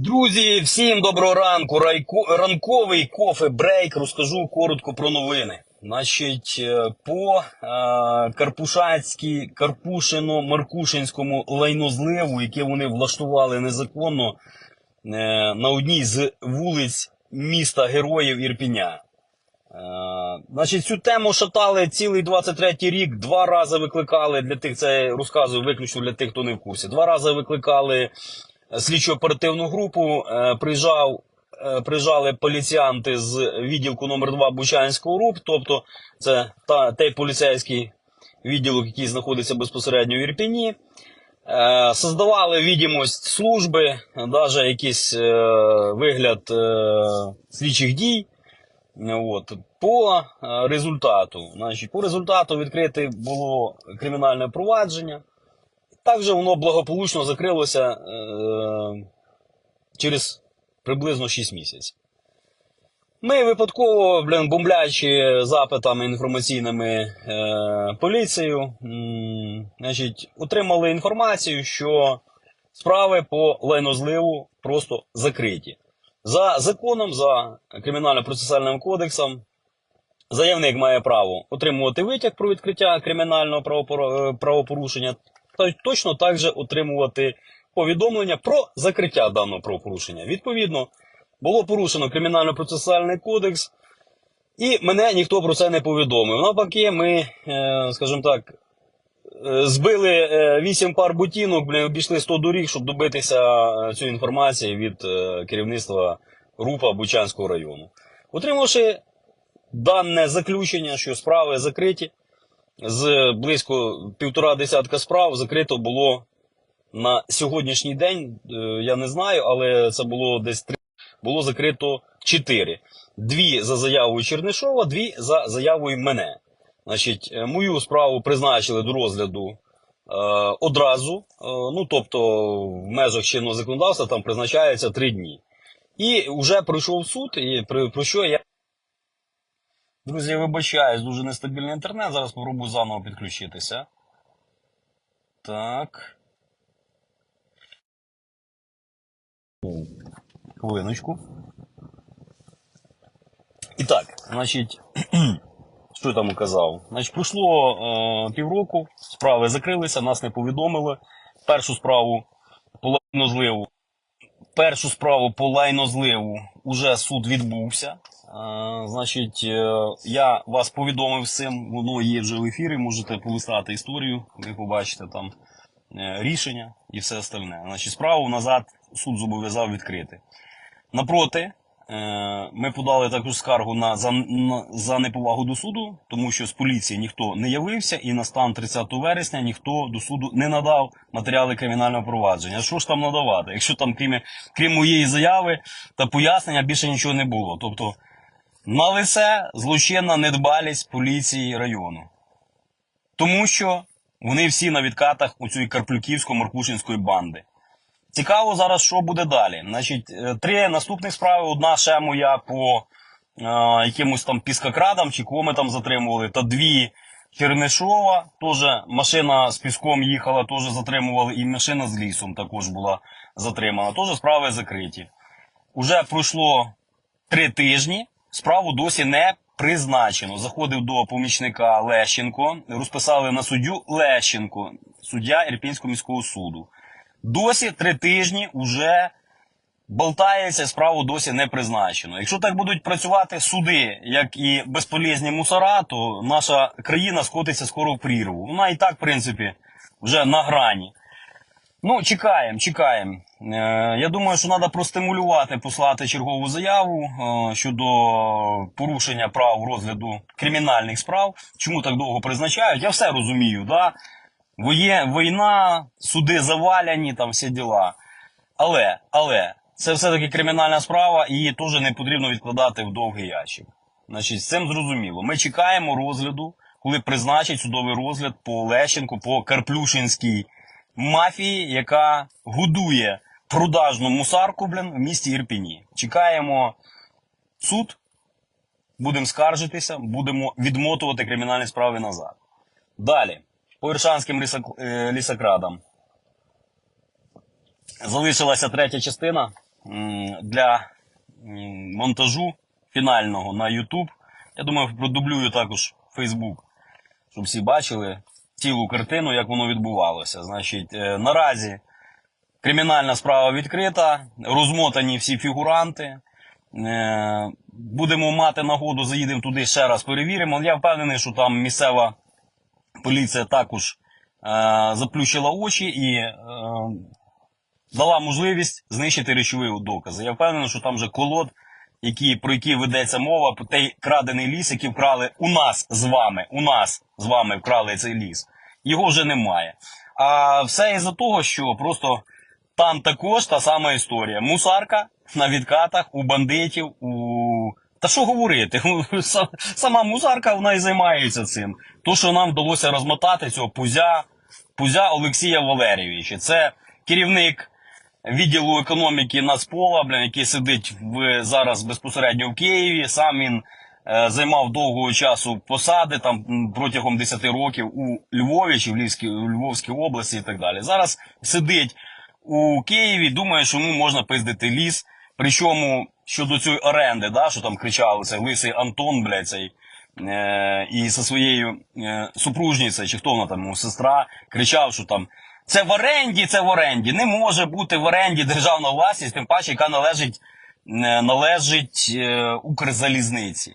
Друзі, всім доброго ранку. Райко... Ранковий кофе брейк. Розкажу коротко про новини. Значить, е, по е, Карпушацькій, Карпушино-Маркушинському лайнозливу, яке вони влаштували незаконно е, на одній з вулиць міста Героїв Ірпіня. Значить, цю тему шатали цілий 23-й рік. Два рази викликали для тих, це я розказую виключно для тих, хто не в курсі. Два рази викликали слідчо оперативну групу. Е, приїжджав, е, приїжджали поліціянти з відділку номер 2 Бучанського РУП, тобто це та, той поліцейський відділок, який знаходиться безпосередньо в Ірпіні. Е, Создавали відомість служби, навіть якийсь вигляд слідчих дій. От. По результату, значить, по результату відкрите було кримінальне провадження. Так воно благополучно закрилося е, через приблизно 6 місяців. Ми випадково, блін, бомблячи запитами інформаційними е, поліцію, м, значить, отримали інформацію, що справи по лайнозливу просто закриті. За законом, за кримінально-процесуальним кодексом, заявник має право отримувати витяг про відкриття кримінального е, правопорушення, точно так же отримувати повідомлення про закриття даного правопорушення. Відповідно, було порушено кримінально-процесуальний кодекс, і мене ніхто про це не повідомив. Навпаки, ми, е, скажімо так, е, збили е, 8 пар бутінок, обійшли 100 доріг, щоб добитися цієї інформації від керівництва РУПа Бучанського району. Отримавши дане заключення, що справи закриті, з близько півтора десятка справ закрито було на сьогоднішній день. е, Я не знаю, але це було десь три. Було закрито чотири. Дві за заявою Чернишова, дві за заявою мене. Значить, е, мою справу призначили до розгляду е, одразу. Ну, тобто, в межах чинного законодавства там призначається три дні. І вже пройшов суд, і про що я. Друзі, я вибачаюсь, дуже нестабільний інтернет. Зараз спробую заново підключитися. Так. Хвилиночку. І так, значить, що я там указав? Значить, пройшло е, півроку, справи закрилися, нас не повідомили. Першу справу по. Першу справу по лайнозливу уже суд відбувся. Значить, е, я вас повідомив цим, воно є вже в ефірі, можете полистати історію, ви побачите там е, рішення і все остальне. Значить, справу назад суд зобов'язав відкрити. Напроти, е, ми подали також скаргу на, за, на, за неповагу до суду, тому що з поліції ніхто не явився, і на стан 30 вересня ніхто до суду не надав матеріали кримінального провадження. Що ж там надавати? Якщо там, крім, крім моєї заяви та пояснення, більше нічого не було. Тобто, на лице злочинна недбалість поліції району. Тому що вони всі на відкатах у цієї Карплюківсько-Маркушинської банди. Цікаво зараз, що буде далі. Значить, е, три наступних справи. Одна ще моя по е, якимось там піскокрадам, чи кого ми там затримували, та дві Чернишова. Теж машина з піском їхала, теж затримували, і машина з лісом також була затримана. Теж справи закриті. Уже пройшло три тижні, справу досі не призначено. Заходив до помічника Лещенко, розписали на суддю Лещенко, суддя Ірпінського міського суду. Досі три тижні вже болтається, справу досі не призначено. Якщо так будуть працювати суди, як і безполезні мусора, то наша країна скотиться скоро в прірву. Вона і так, в принципі, вже на грані. Ну, чекаємо, чекаємо. Е, я думаю, що треба простимулювати, послати чергову заяву е, щодо порушення прав розгляду кримінальних справ. Чому так довго призначають? Я все розумію, да? Війна, суди заваляні, там всі діла. Але, але, це все-таки кримінальна справа, і її теж не потрібно відкладати в довгий ящик. Значить, з цим зрозуміло. Ми чекаємо розгляду, коли призначать судовий розгляд по Лещенку, по Карплюшинській мафії, яка годує продажну мусарку, блін, в місті Ірпіні. Чекаємо суд, будемо скаржитися, будемо відмотувати кримінальні справи назад. Далі, по Іршанським лісок- е, лісокрадам. Залишилася третя частина. для монтажу фінального на YouTube. Я думаю, продублюю також Facebook, щоб всі бачили цілу картину, як воно відбувалося. Значить, е, наразі кримінальна справа відкрита, розмотані всі фігуранти. Е, Будемо мати нагоду, заїдемо туди ще раз перевіримо. Я впевнений, що там місцева поліція також е, заплющила очі і дала можливість знищити речові докази. Я впевнений, що там вже колод, які, про які ведеться мова, про той крадений ліс, який вкрали у нас з вами. У нас з вами вкрали цей ліс. Його вже немає. А все із-за того, що просто там також та сама історія. Мусарка на відкатах у бандитів, у. Та що говорити? Сама мусарка вона і займається цим. То, що нам вдалося розмотати цього пузя, пузя Олексія Валерійовича. Це керівник відділу економіки Нацпола, блін, який сидить в, зараз безпосередньо в Києві. Сам він е, займав довгого часу посади там протягом 10 років у Львові чи в Львівській, у Львовській області і так далі. Зараз сидить у Києві, думає, що йому можна пиздити ліс. Причому щодо цієї оренди, да, що там кричали, це лисий Антон, блядь, цей. Е, і зі своєю е, супружницею, чи хто вона там, сестра, кричав, що там це в оренді, це в оренді. Не може бути в оренді державна власність, тим паче, яка належить, е, належить е, Укрзалізниці.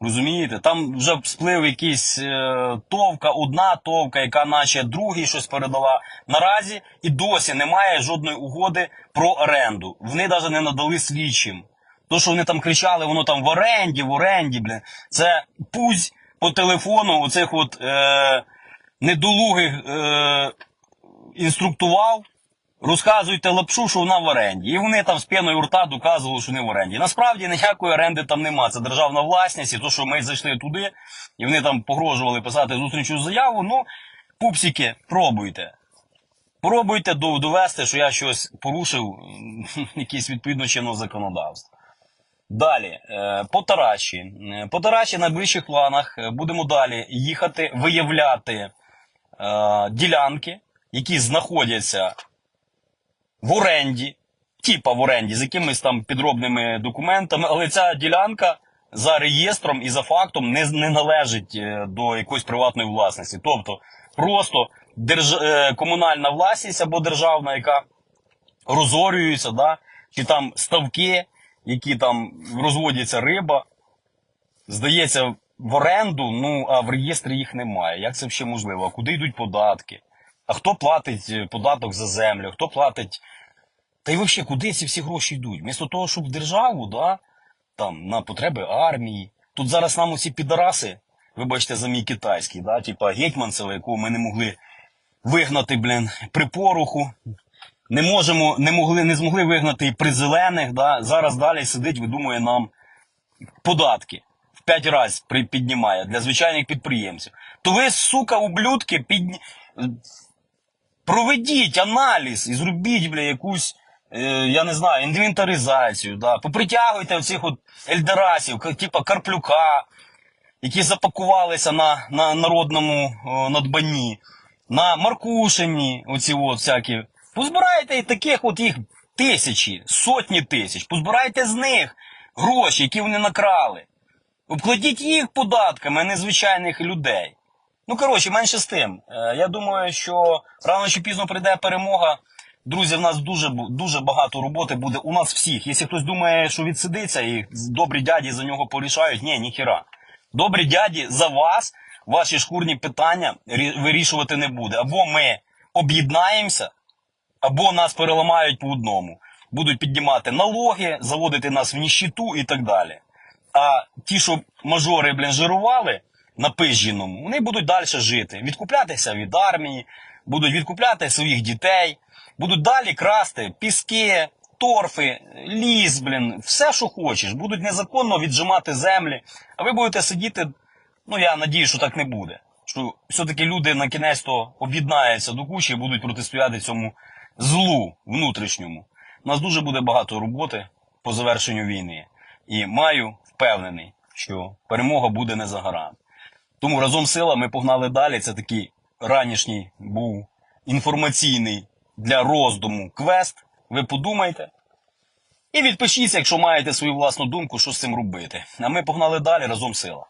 Розумієте? Там вже сплив якийсь е, товка, одна товка, яка наче другій щось передала. Наразі і досі немає жодної угоди про оренду. Вони навіть не надали слідчим. То, що вони там кричали, воно там в оренді, в оренді, блін. Це пузь по телефону оцих от е, недолугих е, інструктував. Розказуйте лапшу, що вона в оренді. І вони там з п'яною рта доказували, що не в оренді. Насправді ніякої оренди там нема. Це державна власність, і то, що ми зайшли туди, і вони там погрожували писати зустрічну заяву. Ну, пупсики, пробуйте. Пробуйте довести, що я щось порушив, м, якесь відповідно чинного законодавства. Далі, е, по Тараші. Е, По Тараші на найближчих планах е, будемо далі їхати, виявляти ділянки, які знаходяться в оренді, типа в оренді, з якимись там підробними документами, але ця ділянка за реєстром і за фактом не, не належить е, до якоїсь приватної власності. Тобто просто держ... е, комунальна власність або державна, яка розорюється, да? чи там ставки, які там розводяться риба, здається в оренду, ну а в реєстрі їх немає. Як це ще можливо? А куди йдуть податки? А хто платить е, податок за землю? Хто платить. Та й взагалі, куди ці всі гроші йдуть? Вмісто того, щоб в державу, да, там, на потреби армії. Тут зараз нам усі підараси, вибачте за мій китайський, да, типа Гетьманцева, якого ми не могли вигнати, блін, при поруху. Не можемо, не могли, не змогли вигнати і при зелених, да. Зараз далі сидить, видумує нам податки. В п'ять разів піднімає для звичайних підприємців. То ви, сука, ублюдки, підні... проведіть аналіз і зробіть, бля, якусь, е, я не знаю, інвентаризацію, да. попритягуйте оцих от ельдерасів, типа Карплюка, які запакувалися на, на народному о, надбанні, на Маркушині, оці от всякі. Позбирайте таких от їх тисячі, сотні тисяч. Позбирайте з них гроші, які вони накрали. Обкладіть їх податками, а не звичайних людей. Ну, коротше, менше з тим. Е, Я думаю, що рано чи пізно прийде перемога. Друзі, в нас дуже, дуже багато роботи буде у нас всіх. Якщо хтось думає, що відсидиться і добрі дяді за нього порішають, ні, ніхіра. Добрі дяді за вас, ваші шкурні питання вирішувати не буде. Або ми об'єднаємося, або нас переламають по одному. Будуть піднімати налоги, заводити нас в ніщиту і так далі. А ті, що мажори, блін, жирували на пизжіному, вони будуть далі жити, відкуплятися від армії, будуть відкупляти своїх дітей, будуть далі красти піски, торфи, ліс, блін, все, що хочеш. Будуть незаконно віджимати землі. А ви будете сидіти. Ну я надію, що так не буде. Що все-таки люди на кінець то об'єднаються до кучі і будуть протистояти цьому злу внутрішньому. У нас дуже буде багато роботи по завершенню війни. І маю впевнений, що перемога буде не за горами. Тому разом сила ми погнали далі. Це такий ранішній був інформаційний для роздуму квест. Ви подумайте. І відпишіться, якщо маєте свою власну думку, що з цим робити. А ми погнали далі разом сила.